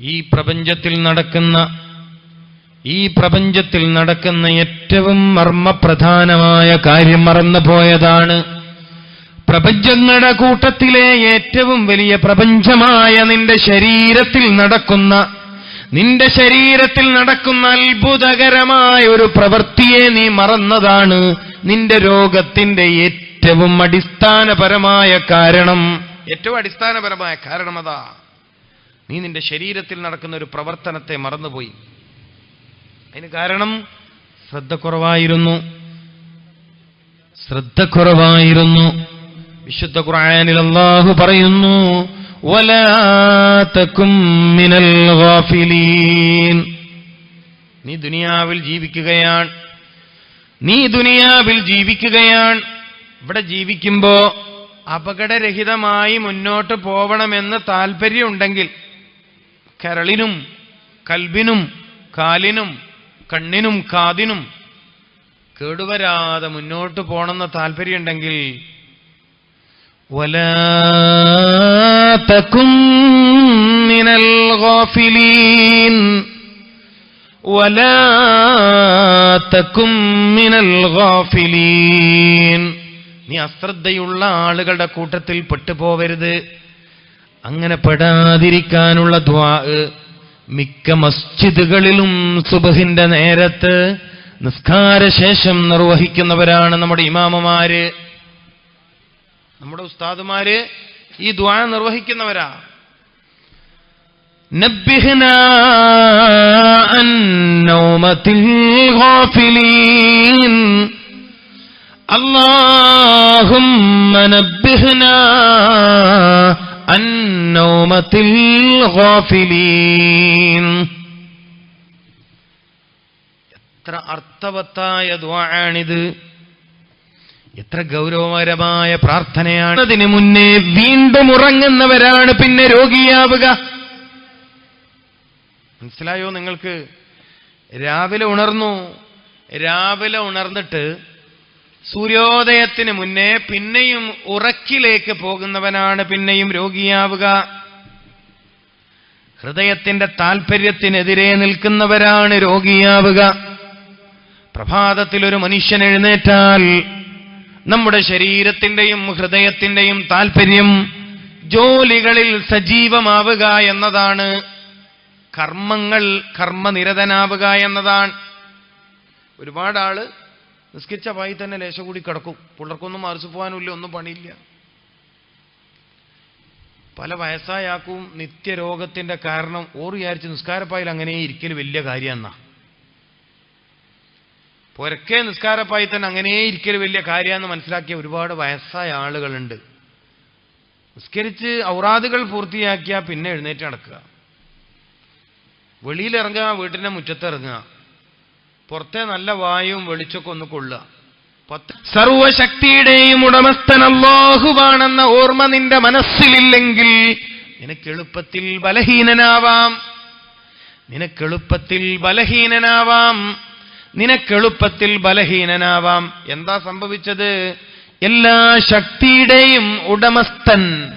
ഈ പ്രപഞ്ചത്തിൽ നടക്കുന്ന ഈ പ്രപഞ്ചത്തിൽ നടക്കുന്ന ഏറ്റവും മർമ്മപ്രധാനമായ കാര്യം മറന്നുപോയതാണ് പ്രപഞ്ചങ്ങളുടെ കൂട്ടത്തിലെ ഏറ്റവും വലിയ പ്രപഞ്ചമായ നിന്റെ ശരീരത്തിൽ നടക്കുന്ന നിന്റെ ശരീരത്തിൽ നടക്കുന്ന അത്ഭുതകരമായ ഒരു പ്രവൃത്തിയെ നീ മറന്നതാണ് നിന്റെ രോഗത്തിന്റെ ഏറ്റവും അടിസ്ഥാനപരമായ കാരണം. ഏറ്റവും അടിസ്ഥാനപരമായ കാരണം അതാ. നീ നിന്റെ ശരീരത്തിൽ നടക്കുന്ന ഒരു പ്രവർത്തനത്തെ മറന്നുപോയി. അതിന് കാരണം ശ്രദ്ധക്കുറവായിരുന്നു ശ്രദ്ധക്കുറവായിരുന്നു ശ്രദ്ധ കുറവായിരുന്നു. വിശുദ്ധ ഖുർആനിൽ അള്ളാഹു പറയുന്നു നീ ദുനിയാവിൽ ജീവിക്കുകയാണ്. നീ ദുനിയാവിൽ ജീവിക്കുകയാണ്. ഇവിടെ ജീവിക്കുമ്പോ അപകടരഹിതമായി മുന്നോട്ട് പോവണമെന്ന് താല്പര്യമുണ്ടെങ്കിൽ കരളിനും കൽബിനും കാലിനും കണ്ണിനും കാതിനും കേടുവരാതെ മുന്നോട്ട് പോണമെന്ന താല്പര്യമുണ്ടെങ്കിൽ വലാത്തക്കും മിനൽ വലാത്തക്കും മിനൽ നീ അശ്രദ്ധയുള്ള ആളുകളുടെ കൂട്ടത്തിൽ പെട്ടുപോവരുത്. അങ്ങനെ പെടാതിരിക്കാനുള്ള ദ്വാ മിക്ക മസ്ജിദുകളിലും സുബഹിന്റെ നേരത്ത് നിസ്കാരശേഷം നിർവഹിക്കുന്നവരാണ് നമ്മുടെ ഇമാമമാര്. നമ്മുടെ ഉസ്താദുമാര് ഈ ദ്വാ നിർവഹിക്കുന്നവരാ. അല്ലാഹും അല്ലാഹുമ്മ عن نومة الغافلين എത്ര അർത്ഥവത്തായ ദ്വാണിത് എത്ര ഗൗരവകരമായ പ്രാർത്ഥനയാണ് അതിനു മുന്നേ വീണ്ടും ഉറങ്ങുന്നവരാണ് പിന്നെ രോഗിയാവുക മനസ്സിലായോ നിങ്ങൾക്ക് രാവിലെ ഉണർന്നു രാവിലെ ഉണർന്നിട്ട് സൂര്യോദയത്തിന് മുന്നേ പിന്നെയും ഉറക്കിലേക്ക് പോകുന്നവനാണ് പിന്നെയും രോഗിയാവുക. ഹൃദയത്തിന്റെ താൽപര്യത്തിനെതിരെ നിൽക്കുന്നവരാണ് രോഗിയാവുക. പ്രഭാതത്തിൽ ഒരു മനുഷ്യൻ എഴുന്നേറ്റാൽ നമ്മുടെ ശരീരത്തിന്റെയും ഹൃദയത്തിന്റെയും താൽപ്പര്യം ജോലികളിൽ സജീവമാവുക എന്നതാണ്. കർമ്മങ്ങൾ കർമ്മനിരതനാവുക എന്നതാണ്. ഒരുപാട് ആൾ നിസ്കരിച്ച പായി തന്നെ ലേശം കൂടി കിടക്കും. പുള്ളർക്കൊന്നും മറിച്ചു പോകാനുമില്ല ഒന്നും പണിയില്ല. പല വയസ്സായാക്കും നിത്യരോഗത്തിന്റെ കാരണം ഓർ വിചാരിച്ച് നിസ്കാരപ്പായിൽ അങ്ങനെ ഇരിക്കൽ വലിയ കാര്യം എന്നാ പൊരക്കെ നിസ്കാരപ്പായി തന്നെ അങ്ങനെ ഇരിക്കൽ വലിയ കാര്യമെന്ന് മനസ്സിലാക്കിയ ഒരുപാട് വയസ്സായ ആളുകളുണ്ട്. നിസ്കരിച്ച് ഔറാദുകൾ പൂർത്തിയാക്കിയാൽ പിന്നെ എഴുന്നേറ്റ് നടക്കുക. വെളിയിലിറങ്ങുക വീട്ടിന്റെ മുറ്റത്തിറങ്ങുക പുറത്തെ നല്ല വായും വെളിച്ചൊക്കെ ഒന്ന് കൊള്ളുക. പത്ത് സർവശക്തിയുടെയും ഉടമസ്ഥൻ അള്ളാഹുവാണെന്ന ഓർമ്മ നിന്റെ മനസ്സിലില്ലെങ്കിൽ നിനക്ക് എളുപ്പത്തിൽ ബലഹീനനാവാം. നിനക്കെളുപ്പത്തിൽ ബലഹീനനാവാം. നിനക്കെളുപ്പത്തിൽ ബലഹീനനാവാം. എന്താ സംഭവിച്ചത്? എല്ലാ ശക്തിയുടെയും ഉടമസ്ഥൻ.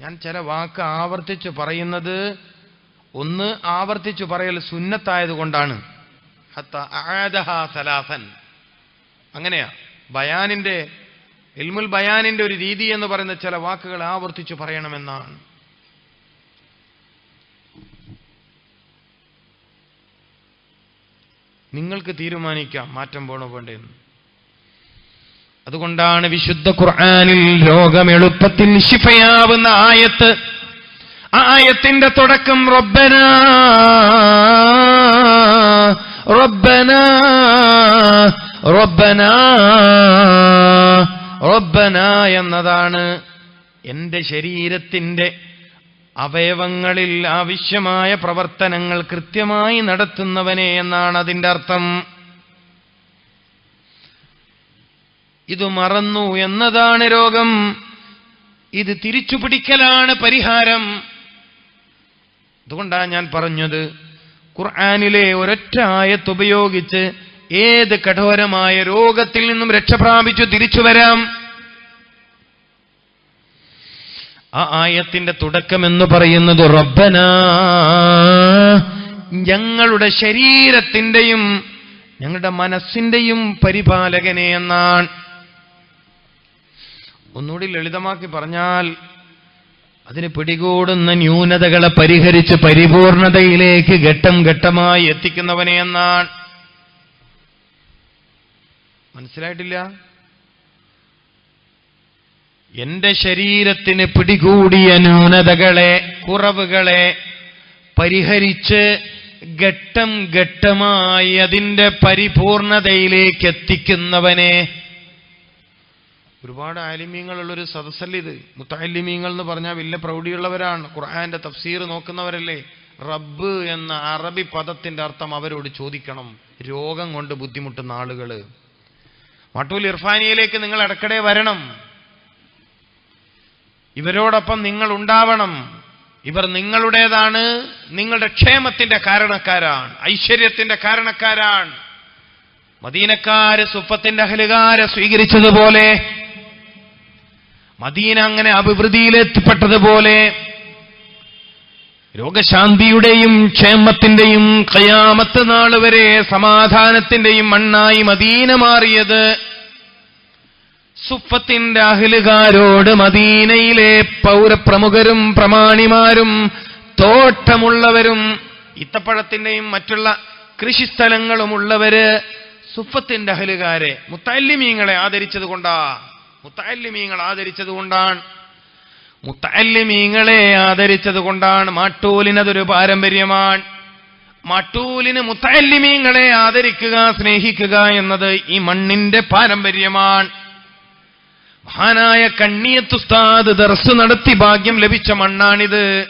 ഞാൻ ചില വാക്ക് ആവർത്തിച്ച് പറയുന്നത് ഒന്ന് ആവർത്തിച്ചു പറയൽ സുന്നത്തായതുകൊണ്ടാണ് ഹത്ത അആദഹ അങ്ങനെയാ. ബയാനിന്റെ ഇൽമുൽ ബയാനിന്റെ ഒരു രീതി എന്ന് പറയുന്ന ചില വാക്കുകൾ ആവർത്തിച്ചു പറയണമെന്നാണ്. നിങ്ങൾക്ക് തീരുമാനിക്കാം മാറ്റം പോണോ വേണ്ടെന്ന്. അതുകൊണ്ടാണ് വിശുദ്ധ ഖുർആാനിൽ രോഗം എളുപ്പത്തിൽ ശിഫയാവുന്ന ആയത്ത്. ആയത്തിന്റെ തുടക്കം റബ്ബന റബ്ബന ربنا ربنا എന്നതാണ് എന്റെ ശരീരത്തിന്റെ അവയവങ്ങളിൽ ആവശ്യമായ പ്രവർത്തനങ്ങൾ കൃത്യമായി നടത്തുന്നവനെ എന്നാണ് അതിന്റെ അർത്ഥം. ഇത് മറന്നു എന്നതാണ് രോഗം. ഇത് തിരിച്ചു പിടിക്കലാണ് പരിഹാരം. അതുകൊണ്ടാണ് ഞാൻ പറഞ്ഞത്. ഖുർആാനിലെ ഒരൊറ്റ ആയത്ത് ഉപയോഗിച്ച് ഏത് കഠോരമായ രോഗത്തിൽ നിന്നും രക്ഷപ്രാപിച്ചു തിരിച്ചു വരാം? ആ ആയത്തിന്റെ തുടക്കം എന്ന് പറയുന്നത് റബ്ബന ഞങ്ങളുടെ ശരീരത്തിന്റെയും ഞങ്ങളുടെ മനസ്സിന്റെയും പരിപാലകനെ എന്നാണ്. ഒന്നുകൂടി ലളിതമാക്കി പറഞ്ഞാൽ അതിന് പിടികൂടുന്ന ന്യൂനതകളെ പരിഹരിച്ച് പരിപൂർണതയിലേക്ക് ഘട്ടം ഘട്ടമായി എത്തിക്കുന്നവനെ എന്നാണ്. മനസ്സിലായിട്ടില്ല? എന്റെ ശരീരത്തിന് പിടികൂടിയ ന്യൂനതകളെ കുറവുകളെ പരിഹരിച്ച് ഘട്ടം ഘട്ടമായി അതിന്റെ പരിപൂർണതയിലേക്ക് എത്തിക്കുന്നവനെ ഒരുപാട് ആലിമ്യങ്ങളുള്ളൊരു സദസ്സല്ല ഇത്? മുത്താലിമീങ്ങൾ എന്ന് പറഞ്ഞാൽ വലിയ പ്രൗഢിയുള്ളവരാണ്. ഖുർആാന്റെ തഫ്സീർ നോക്കുന്നവരല്ലേ? റബ്ബ് എന്ന അറബി പദത്തിന്റെ അർത്ഥം അവരോട് ചോദിക്കണം. രോഗം കൊണ്ട് ബുദ്ധിമുട്ടുന്ന ആളുകൾ. മട്ടൂൽ ഇർഫാനിയയിലേക്ക് നിങ്ങൾ ഇടക്കിടെ വരണം. ഇവരോടൊപ്പം നിങ്ങൾ ഉണ്ടാവണം. ഇവർ നിങ്ങളുടേതാണ്. നിങ്ങളുടെ ക്ഷേമത്തിന്റെ കാരണക്കാരാണ്. ഐശ്വര്യത്തിന്റെ കാരണക്കാരാണ്. മദീനക്കാര് സുപ്പത്തിന്റെ അഹലുകാരെ സ്വീകരിച്ചതുപോലെ മദീന അങ്ങനെ അഭിവൃദ്ധിയിലെത്തിപ്പെട്ടതുപോലെ രോഗശാന്തിയുടെയും ക്ഷേമത്തിന്റെയും കയാമത്ത് നാൾ വരെ സമാധാനത്തിന്റെയും മണ്ണായി മദീന മാറിയത് സുഫത്തിന്റെ അഹിലുകാരോട് മദീനയിലെ പൗരപ്രമുഖരും പ്രമാണിമാരും തോട്ടമുള്ളവരും ഇത്തപ്പഴത്തിന്റെയും മറ്റുള്ള കൃഷിസ്ഥലങ്ങളുമുള്ളവര് സുഫത്തിന്റെ അഹലുകാരെ മുത്തല്ലിമീങ്ങളെ ആദരിച്ചത് കൊണ്ടാ മുത്തല്ലിമീങ്ങൾ ആദരിച്ചത് കൊണ്ടാണ് മുത്തല്ലിമീങ്ങളെ ആദരിച്ചത് കൊണ്ടാണ് മാട്ടൂലിനതൊരു പാരമ്പര്യമാണ്. മാട്ടൂലിന് മുത്തല്ലിമീങ്ങളെ ആദരിക്കുക സ്നേഹിക്കുക എന്നത് ഈ മണ്ണിന്റെ പാരമ്പര്യമാണ്. മഹാനായ കണ്ണിയത്തുസ്താദ് ദർസ് നടത്തി ഭാഗ്യം ലഭിച്ച മണ്ണാണിത്.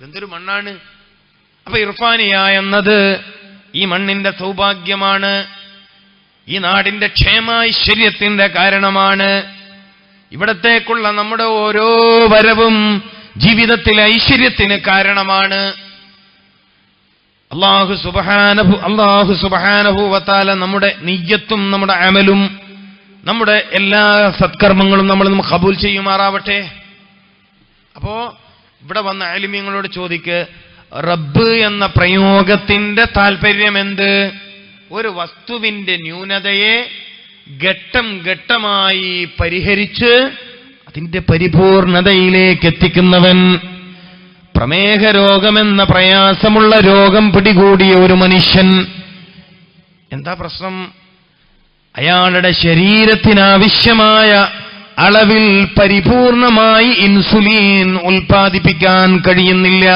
എന്തൊരു മണ്ണാണ്? അപ്പൊ ഇർഫാനിയ എന്നത് ഈ മണ്ണിന്റെ സൗഭാഗ്യമാണ്. ഈ നാടിന്റെ ക്ഷേമ ഐശ്വര്യത്തിന്റെ കാരണമാണ്. ഇവിടത്തേക്കുള്ള നമ്മുടെ ഓരോ വരവും ജീവിതത്തിലെ ഐശ്വര്യത്തിന് കാരണമാണ്. അള്ളാഹു സുബഹാനഹു അള്ളാഹു സുബഹാനഭൂവത്താല നമ്മുടെ നെയ്യത്തും നമ്മുടെ അമലും നമ്മുടെ എല്ലാ സത്കർമ്മങ്ങളും നമ്മൾ നമ്മൾ കബൂൽ ചെയ്യുമാറാവട്ടെ. അപ്പോ ഇവിടെ വന്ന അലിമ്യങ്ങളോട് ചോദിക്ക് റബ്ബ് എന്ന പ്രയോഗത്തിന്റെ താല്പര്യം എന്ത് ഒരു വസ്തുവിന്റെ ന്യൂനതയെ ഘട്ടം ഘട്ടമായി പരിഹരിച്ച് അതിന്റെ പരിപൂർണതയിലേക്ക് എത്തിക്കുന്നവൻ പ്രമേഹ രോഗമെന്ന പ്രയാസമുള്ള രോഗം പിടികൂടിയ ഒരു മനുഷ്യൻ. എന്താ പ്രശ്നം? അയാളുടെ ശരീരത്തിനാവശ്യമായ അളവിൽ പരിപൂർണമായി ഇൻസുലിൻ ഉൽപ്പാദിപ്പിക്കാൻ കഴിയുന്നില്ല.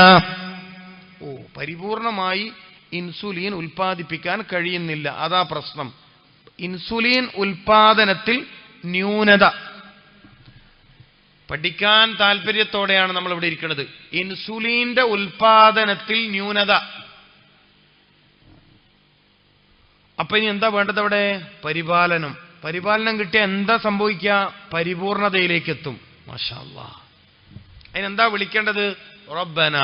ഓ പരിപൂർണമായി ഇൻസുലിൻ ഉൽപ്പാദിപ്പിക്കാൻ കഴിയുന്നില്ല. അതാ പ്രശ്നം. ഇൻസുലിൻ ഉൽപാദനത്തിൽ ന്യൂനത. പഠിക്കാൻ താല്പര്യത്തോടെയാണ് നമ്മൾ ഇവിടെ ഇരിക്കുന്നത്. ഇൻസുലിന്റെ ഉൽപാദനത്തിൽ ന്യൂനത. അപ്പൊ ഇനി എന്താ വേണ്ടത് അവിടെ? പരിപാലനം. പരിപാലനം കിട്ടിയ എന്താ സംഭവിക്കുക? പരിപൂർണതയിലേക്ക് എത്തും മഷാല്ല അതിനെന്താ വിളിക്കേണ്ടത്? റബ്ബന.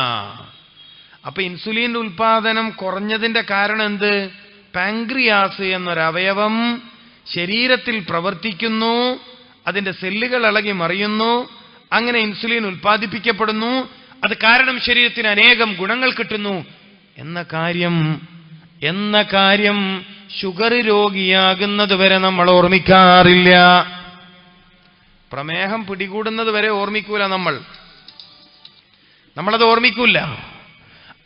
അപ്പൊ ഇൻസുലിൻ ഉൽപാദനം കുറഞ്ഞതിന്റെ കാരണം എന്ത്? പാങ്ക്രിയാസ് എന്നൊരവയവം ശരീരത്തിൽ പ്രവർത്തിക്കുന്നു അതിന്റെ സെല്ലുകൾ ഇളകി മറിയുന്നു അങ്ങനെ ഇൻസുലിൻ ഉൽപ്പാദിപ്പിക്കപ്പെടുന്നു അത് കാരണം ശരീരത്തിന് അനേകം ഗുണങ്ങൾ കിട്ടുന്നു. എന്ന കാര്യം എന്ന കാര്യം ഷുഗർ രോഗിയാകുന്നത് വരെ നമ്മൾ ഓർമ്മിക്കാറില്ല. പ്രമേഹം പിടികൂടുന്നത് വരെ ഓർമ്മിക്കൂല നമ്മൾ. നമ്മളത് ഓർമ്മിക്കൂല.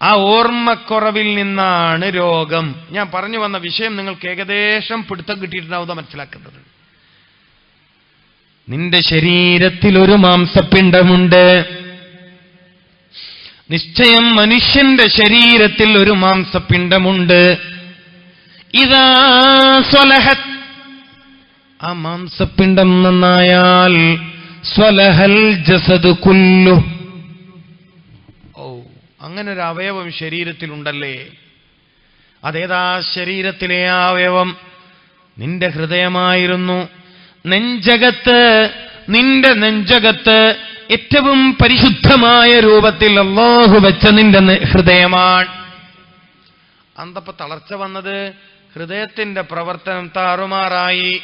ആ ഓർമ്മക്കുറവിൽ നിന്നാണ് രോഗം. ഞാൻ പറഞ്ഞു വന്ന വിഷയം നിങ്ങൾക്ക് ഏകദേശം പിടുത്തം കിട്ടിയിട്ടുണ്ടാവുക മനസ്സിലാക്കുന്നത്. നിന്റെ ശരീരത്തിൽ ഒരു മാംസപിണ്ഡമുണ്ട്. നിശ്ചയം മനുഷ്യന്റെ ശരീരത്തിൽ ഒരു മാംസപിണ്ഡമുണ്ട്. ഇതാ സ്വലഹ ആ മാംസപിണ്ഡം നന്നായാൽ സ്വലഹൽ ജസദ് കുല്ലു അങ്ങനെ ഒരു അവയവം ശരീരത്തിലുണ്ടല്ലേ? അതേതാ ശരീരത്തിലെ ആ അവയവം? നിന്റെ ഹൃദയമായിരുന്നു നെഞ്ചകത്ത്. നിന്റെ നെഞ്ചകത്ത് ഏറ്റവും പരിശുദ്ധമായ രൂപത്തിൽ അള്ളാഹു വെച്ച നിന്റെ ഹൃദയമാണ്. അന്തപ്പ തളർച്ച വന്നത് ഹൃദയത്തിന്റെ പ്രവർത്തനം താറുമാറായി.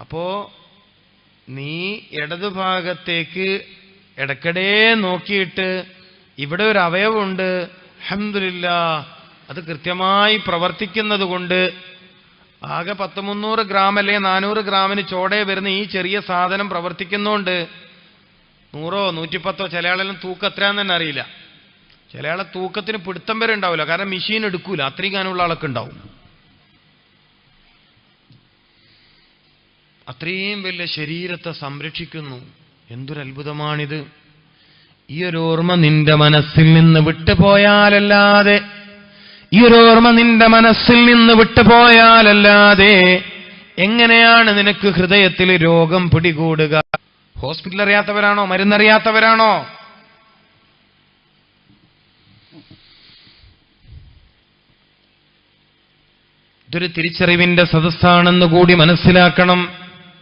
അപ്പോ നീ ഇടതുഭാഗത്തേക്ക് ഇടയ്ക്കിടെ നോക്കിയിട്ട് ഇവിടെ ഒരു അവയവമുണ്ട് അഹമ്മദില്ല അത് കൃത്യമായി പ്രവർത്തിക്കുന്നത് കൊണ്ട് ആകെ പത്ത് മുന്നൂറ് ഗ്രാം അല്ലെ നാനൂറ് ഗ്രാമിന് ചോടെ വരുന്ന ഈ ചെറിയ സാധനം പ്രവർത്തിക്കുന്നുണ്ട് നൂറോ നൂറ്റിപ്പത്തോ ചില ആളെല്ലാം തൂക്കം എത്രയാന്ന് തന്നെ അറിയില്ല. ചില ആളെ തൂക്കത്തിന് പിടുത്തം വരെ ഉണ്ടാവില്ല. കാരണം മെഷീൻ എടുക്കൂല. അത്രയും കാനുള്ള ആളൊക്കെ ഉണ്ടാവും. അത്രയും വലിയ ശരീരത്തെ സംരക്ഷിക്കുന്നു. എന്തൊരു അത്ഭുതമാണിത് ഈ ഒരു ഓർമ്മ നിന്റെ മനസ്സിൽ നിന്ന് വിട്ടുപോയാലല്ലാതെ ഈ ഒരു ഓർമ്മ നിന്റെ മനസ്സിൽ നിന്ന് വിട്ടുപോയാലല്ലാതെ എങ്ങനെയാണ് നിനക്ക് ഹൃദയത്തിൽ രോഗം പിടികൂടുക? ഹോസ്പിറ്റൽ അറിയാത്തവരാണോ മരുന്നറിയാത്തവരാണോ? ഇതൊരു തിരിച്ചറിവിന്റെ സദസ്സാണെന്ന് കൂടി മനസ്സിലാക്കണം.